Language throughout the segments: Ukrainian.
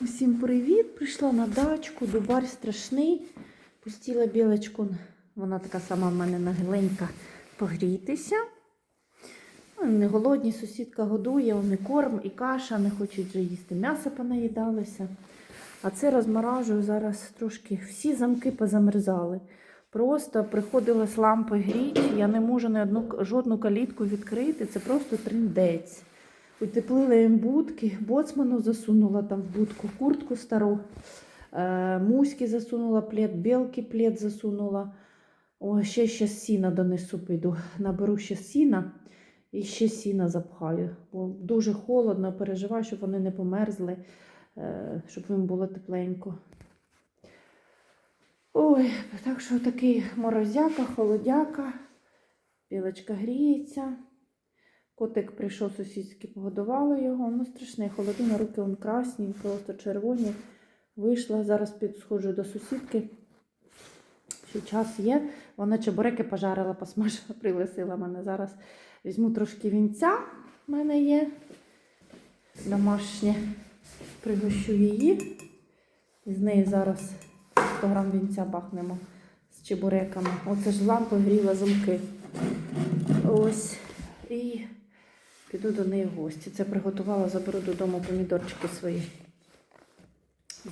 Усім привіт! Прийшла на дачку, дубар страшний. Пустила білочку, вона така сама в мене нагиленька, погрітися. Не голодні, сусідка годує, вони корм і каша, не хочуть вже їсти. М'ясо понаїдалися. А це розморажую зараз трошки. Всі замки позамерзали. Просто приходилось лампи гріти. Я не можу ні одну жодну калітку відкрити. Це просто триндець. Утеплила їм будки, боцману засунула там в будку куртку стару, е, муськи засунула плед, білки плед засунула. О, ще ще сіна донесу піду. Наберу ще сіна і ще сіна запхаю. Бо дуже холодно, переживаю, щоб вони не померзли, е, щоб їм було тепленько. Ой, так що такий морозяка, холодяка, білочка гріється. Котик прийшов сусідський, погодували його. Ну, страшне, холодина, руки он красні, просто червоні. Вийшла, зараз підсходжу до сусідки. Ще час є. Вона чебуреки пожарила, посмажила, прилисила мене. Зараз візьму трошки вінця, в мене є. Домашнє. Пригощу її. З неї зараз 100 грам вінця бахнемо з чебуреками. Оце ж лампа гріла замки. Ось. І піду до неї в гості. Це приготувала, заберу додому помідорчики свої.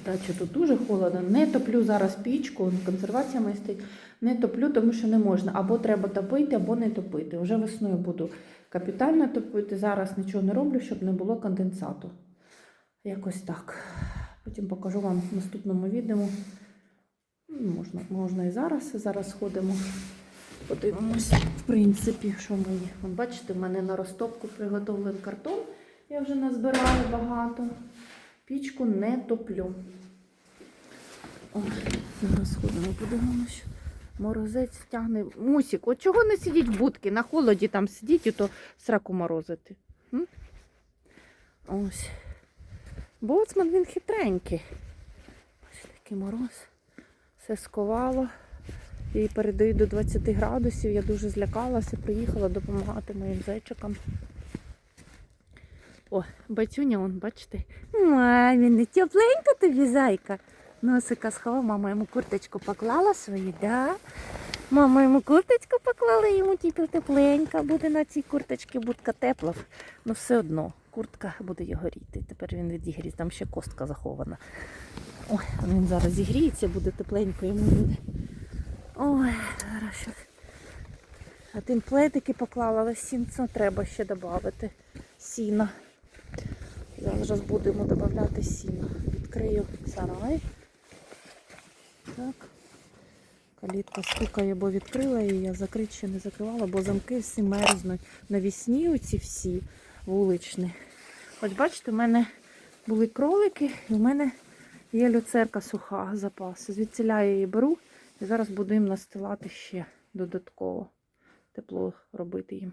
Дача тут дуже холодно. Не топлю зараз пічку, консервація моя стоїть. Не топлю, тому що не можна. Або треба топити, або не топити. Вже весною буду капітально топити. Зараз нічого не роблю, щоб не було конденсату. Якось так. Потім покажу вам в наступному відео. Ну, Можна, можна і зараз. Зараз ходимо. Подивимося, в принципі, що мені. Вон, бачите, в мене на розтопку приготовлений картон. Я вже назбирала багато. Пічку не топлю. О, зараз ходимо, подивимося. Морозець тягне. Мусік, от чого не сидіть в будці? На холоді там сидіть і то сраку морозити. М? Ось. Боцман він хитренький. Ось такий мороз. Все сковало. І передаю до 20 градусів. Я дуже злякалася, приїхала допомагати моїм зайчикам. О, бацюня, он, бачите. Мамі, тепленько тобі, зайка. Носика сховав, мама йому курточку поклала свою, да? Мама йому курточку поклала, йому тепер тепленька буде на цій курточці, будка тепла. Ну все одно, куртка буде його гріти. Тепер він відігріє, там ще костка захована. Ой, він зараз зігріється, буде тепленько йому буде. Ой, щось. А тим плетики поклала, але сінцо треба ще додати. Сіна. Зараз будемо додати сіна. Відкрию сарай. Так. Калітка стукає, бо відкрила її, я закрити ще не закривала, бо замки всі мерзнуть. Навісні оці всі вуличні. Ось бачите, в мене були кролики, і в мене є люцерка суха запас. Звідсіля я її беру і зараз буду їм настилати ще додатково тепло робити їм.